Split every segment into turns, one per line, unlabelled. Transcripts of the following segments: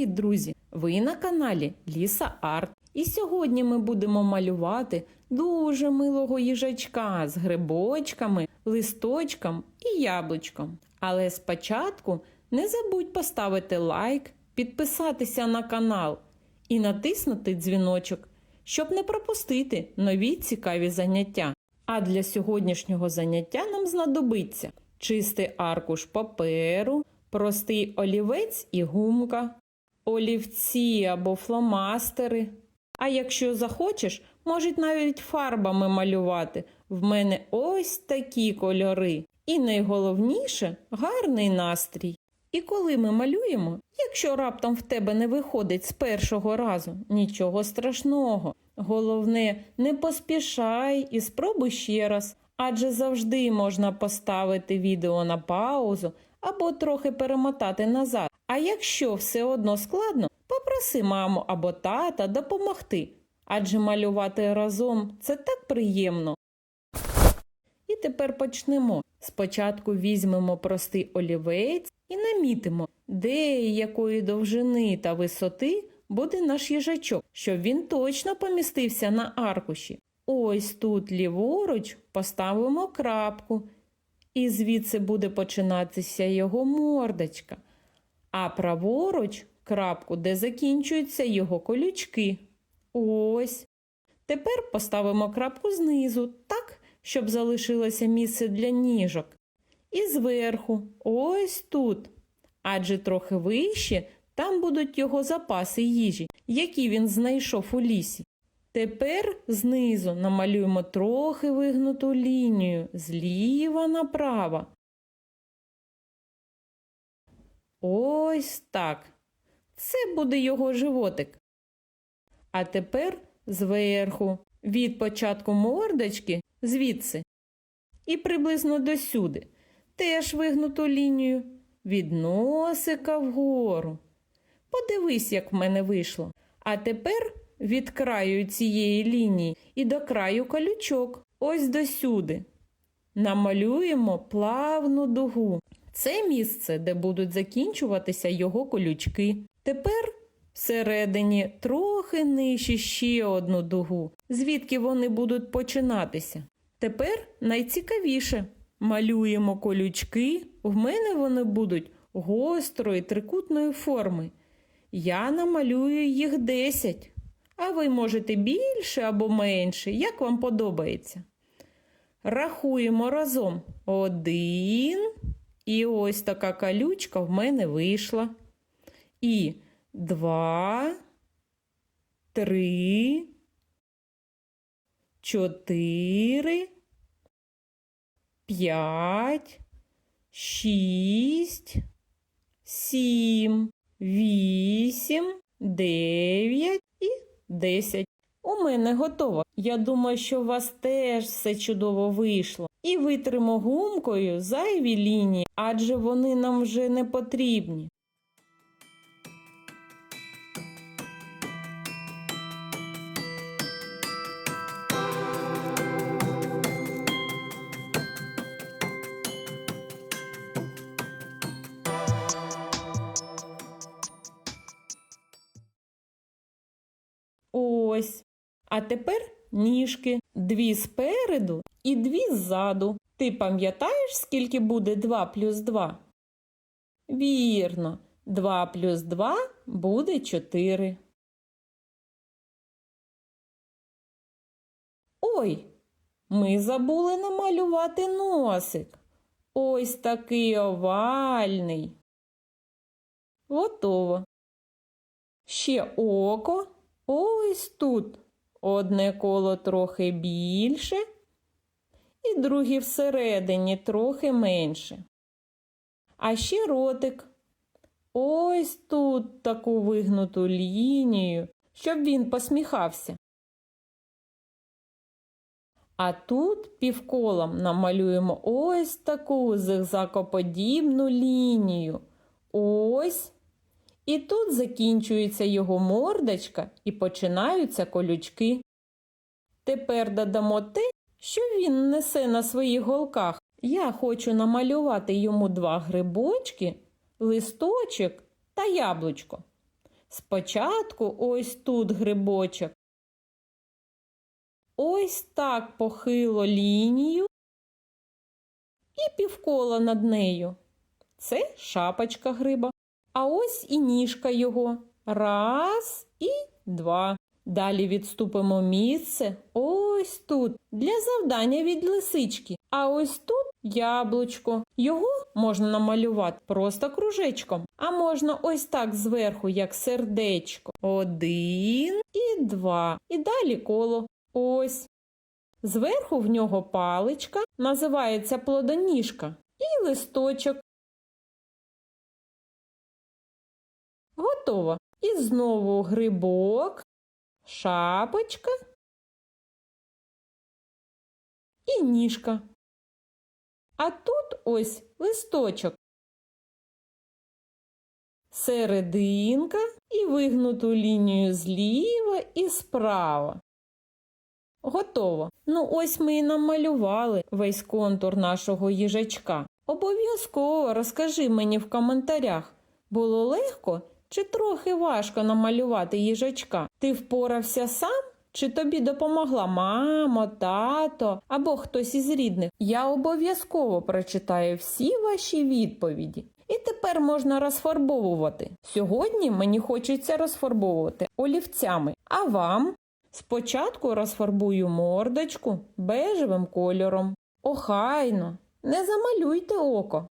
Привіт, друзі! Ви на каналі Ліса Арт. І сьогодні ми будемо малювати дуже милого їжачка з грибочками, листочком і яблучком. Але спочатку не забудь поставити лайк, підписатися на канал і натиснути дзвіночок, щоб не пропустити нові цікаві заняття. А для сьогоднішнього заняття нам знадобиться чистий аркуш паперу, простий олівець і гумка, олівці або фломастери. А якщо захочеш, можуть навіть фарбами малювати. В мене ось такі кольори. І найголовніше гарний настрій. І коли ми малюємо, якщо раптом в тебе не виходить з першого разу, нічого страшного. Головне, не поспішай і спробуй ще раз, адже завжди можна поставити відео на паузу або трохи перемотати назад. А якщо все одно складно, попроси маму або тата допомогти, адже малювати разом це так приємно. І тепер почнемо. Спочатку візьмемо простий олівець і намітимо, де і якої довжини та висоти буде наш їжачок, щоб він точно помістився на аркуші. Ось тут ліворуч поставимо крапку, і звідси буде починатися його мордочка, а праворуч крапку, де закінчуються його колючки. Ось. Тепер поставимо крапку знизу, так, щоб залишилося місце для ніжок. І зверху, ось тут. Адже трохи вище там будуть його запаси їжі, які він знайшов у лісі. Тепер знизу намалюємо трохи вигнуту лінію зліва направо. Ось так. Це буде його животик. А тепер зверху, від початку мордочки, звідси. І приблизно досюди. Теж вигнуту лінію від носика вгору. Подивись, як в мене вийшло. А тепер від краю цієї лінії і до краю колючок, ось досюди. Намалюємо плавну дугу. Це місце, де будуть закінчуватися його колючки. Тепер всередині трохи нижче ще одну дугу, звідки вони будуть починатися. Тепер найцікавіше малюємо колючки, в мене вони будуть гострої трикутної форми. Я намалюю їх 10, а ви можете більше або менше, як вам подобається. Рахуємо разом один. І ось така калючка в мене вийшла. І два, три, чотири, п'ять, шість, сім, вісім, дев'ять і десять. У мене готово. Я думаю, що у вас теж все чудово вийшло. І витримо гумкою зайві лінії, адже вони нам вже не потрібні. Ось. А тепер ніжки. Дві спереду і дві ззаду. Ти пам'ятаєш, скільки буде 2 плюс 2? Вірно, 2 плюс 2 буде 4. Ой, ми забули намалювати носик. Ось такий овальний. Готово. Ще око. Ось тут. Одне коло трохи більше, і друге всередині трохи менше. А ще ротик. Ось тут таку вигнуту лінію, щоб він посміхався. А тут півколом намалюємо ось таку зигзакоподібну лінію. Ось. І тут закінчується його мордочка і починаються колючки. Тепер додамо те, що він несе на своїх голках. Я хочу намалювати йому два грибочки, листочок та яблучко. Спочатку ось тут грибочок. Ось так похило лінію і півкола над нею. Це шапочка гриба. А ось і ніжка його. Раз і два. Далі відступимо місце ось тут для завдання від лисички. А ось тут яблучко. Його можна намалювати просто кружечком, а можна ось так зверху, як сердечко. Один і два. І далі коло. Ось. Зверху в нього паличка, називається плодоніжка, і листочок. Готово. І знову грибок, шапочка і ніжка. А тут ось листочок. Серединка і вигнуту лінію зліва і справа. Готово. Ну ось ми і намалювали весь контур нашого їжачка. Обов'язково розкажи мені в коментарях, було легко чи трохи важко намалювати їжачка? Ти впорався сам? Чи тобі допомогла мамо, тато або хтось із рідних? Я обов'язково прочитаю всі ваші відповіді. І тепер можна розфарбовувати. Сьогодні мені хочеться розфарбовувати олівцями. А вам? Спочатку розфарбую мордочку бежевим кольором. Охайно, не замалюйте око.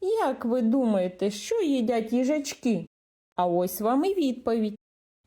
Як ви думаєте, що їдять їжачки? А ось вам і відповідь.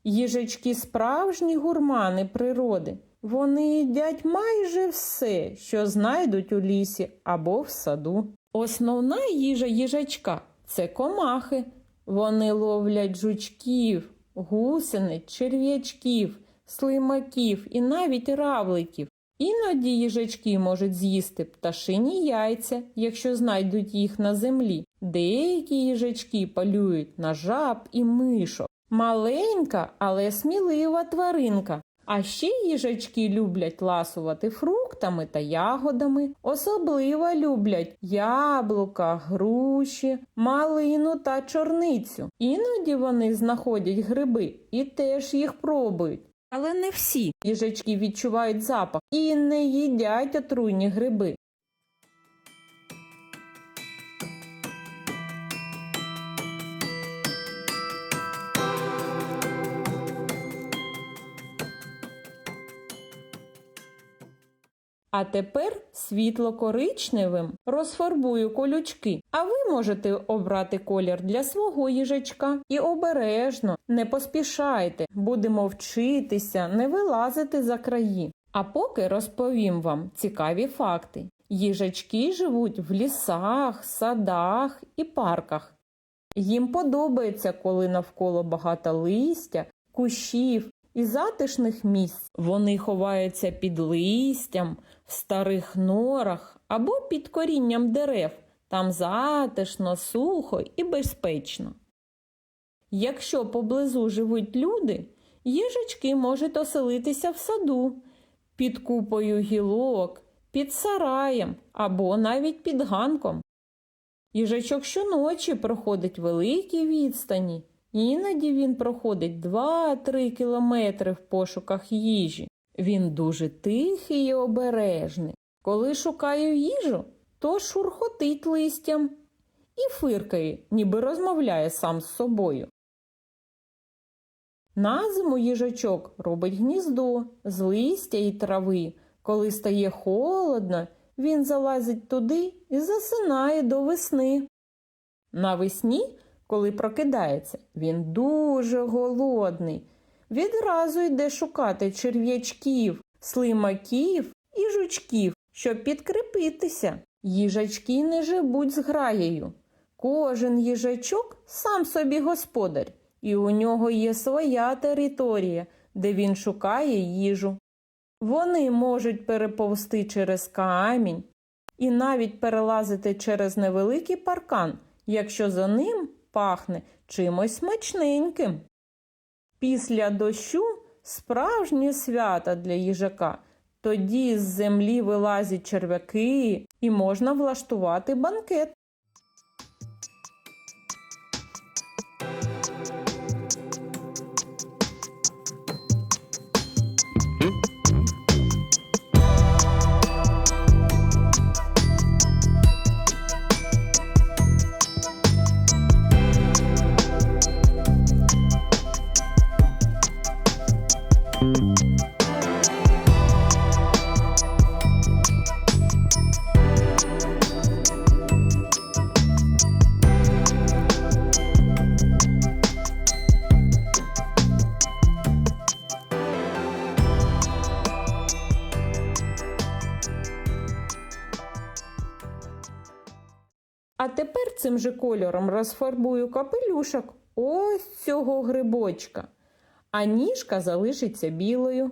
Їжачки справжні гурмани природи. Вони їдять майже все, що знайдуть у лісі або в саду. Основна їжа їжачка це комахи. Вони ловлять жучків, гусениць, черв'ячків, слимаків і навіть равликів. Іноді їжачки можуть з'їсти пташині яйця, якщо знайдуть їх на землі. Деякі їжачки полюють на жаб і мишок. Маленька, але смілива тваринка. А ще їжачки люблять ласувати фруктами та ягодами, особливо люблять яблука, груші, малину та чорницю. Іноді вони знаходять гриби і теж їх пробують. Але не всі їжачки відчувають запах і не їдять отруйні гриби. А тепер світло-коричневим розфарбую колючки. А ви можете обрати колір для свого їжачка. І обережно, не поспішайте, будемо вчитися, не вилазити за краї. А поки розповім вам цікаві факти. Їжачки живуть в лісах, садах і парках. Їм подобається, коли навколо багато листя, кущів і затишних місць. Вони ховаються під листям, в старих норах або під корінням дерев. Там затишно, сухо і безпечно. Якщо поблизу живуть люди, їжачки можуть оселитися в саду, під купою гілок, під сараєм або навіть під ганком. Їжачок щоночі проходить великі відстані, іноді він проходить 2-3 кілометри в пошуках їжі. Він дуже тихий і обережний. Коли шукає їжу, то шурхотить листям і фиркає, ніби розмовляє сам з собою. На зиму їжачок робить гніздо з листя і трави. Коли стає холодно, він залазить туди і засинає до весни. Навесні, коли прокидається, він дуже голодний. Відразу йде шукати черв'ячків, слимаків і жучків, щоб підкріпитися. Їжачки не живуть з граєю. Кожен їжачок сам собі господар, і у нього є своя територія, де він шукає їжу. Вони можуть переповзти через камінь і навіть перелазити через невеликий паркан, якщо за ним пахне чимось смачненьким. Після дощу справжнє свято для їжака. Тоді з землі вилазять черв'яки і можна влаштувати банкет. А тепер цим же кольором розфарбую капелюшок ось цього грибочка, а ніжка залишиться білою.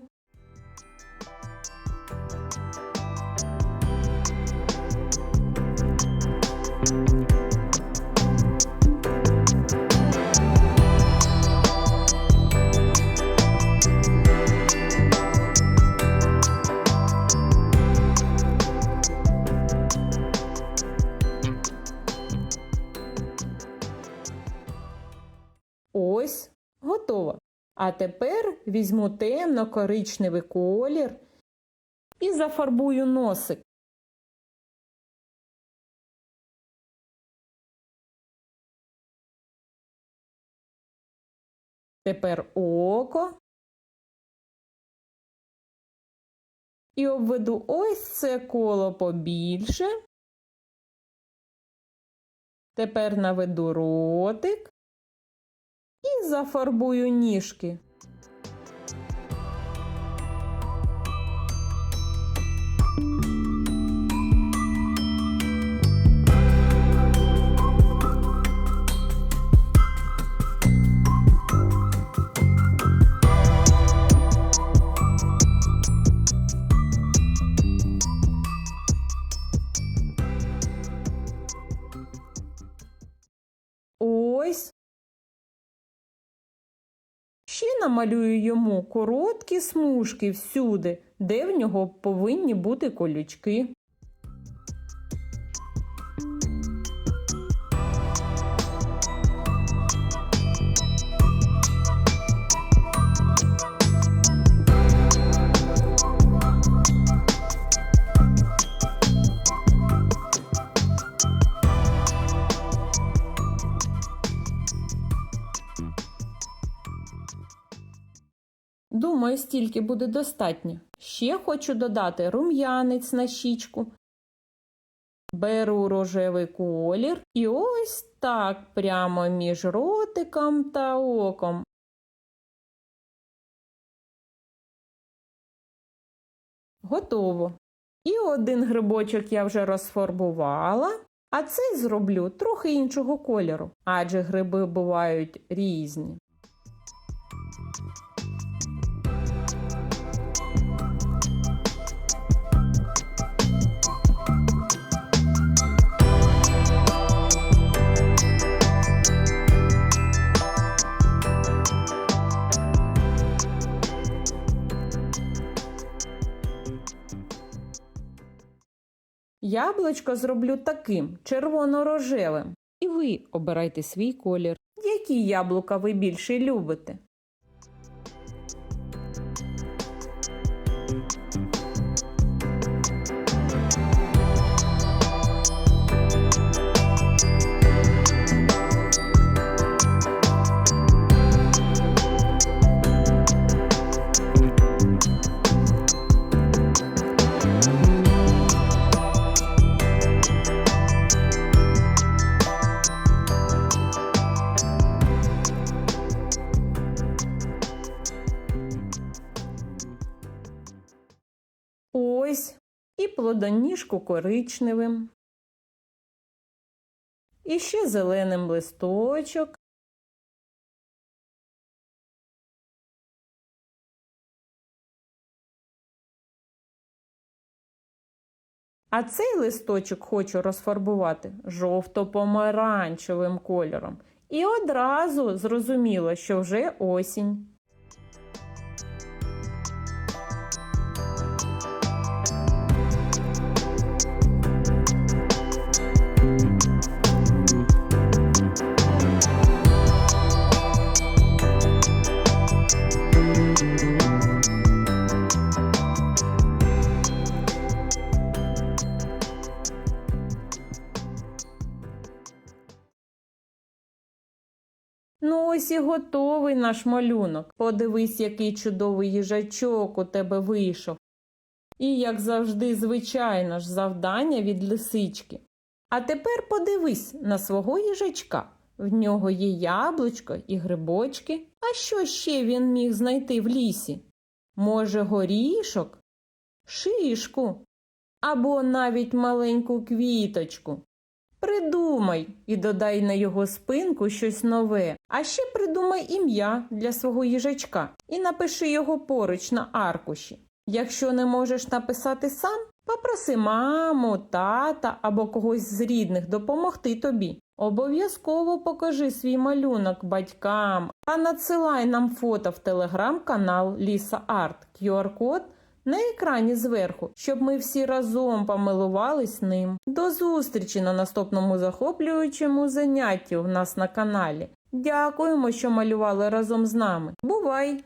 Ось, готово. А тепер візьму темно-коричневий колір і зафарбую носик. Тепер око. І обведу ось це коло побільше. Тепер наведу ротик зафарбую ніжки. Ось. Намалюю йому короткі смужки всюди, де в нього повинні бути колючки. Думаю, стільки буде достатньо. Ще хочу додати рум'янець на щічку. Беру рожевий колір і ось так прямо між ротиком та оком. Готово. І один грибочок я вже розфарбувала, а цей зроблю трохи іншого кольору, адже гриби бувають різні. Яблучко зроблю таким червоно-рожевим. І ви обирайте свій колір. Які яблука ви більше любите? Ось і плодоніжку коричневим. І ще зеленим листочок. А цей листочок хочу розфарбувати жовто-помаранчевим кольором. І одразу зрозуміло, що вже осінь. Ось і готовий наш малюнок. Подивись, який чудовий їжачок у тебе вийшов. І, як завжди, звичайно ж, завдання від лисички. А тепер подивись на свого їжачка. В нього є яблучко і грибочки. А що ще він міг знайти в лісі? Може, горішок, шишку або навіть маленьку квіточку. Придумай і додай на його спинку щось нове. А ще придумай ім'я для свого їжачка і напиши його поруч на аркуші. Якщо не можеш написати сам, попроси маму, тата або когось з рідних допомогти тобі. Обов'язково покажи свій малюнок батькам, а надсилай нам фото в телеграм-канал Ліса Арт QR-код на екрані зверху, щоб ми всі разом помилувались ним. До зустрічі на наступному захоплюючому занятті у нас на каналі. Дякуємо, що малювали разом з нами. Бувай!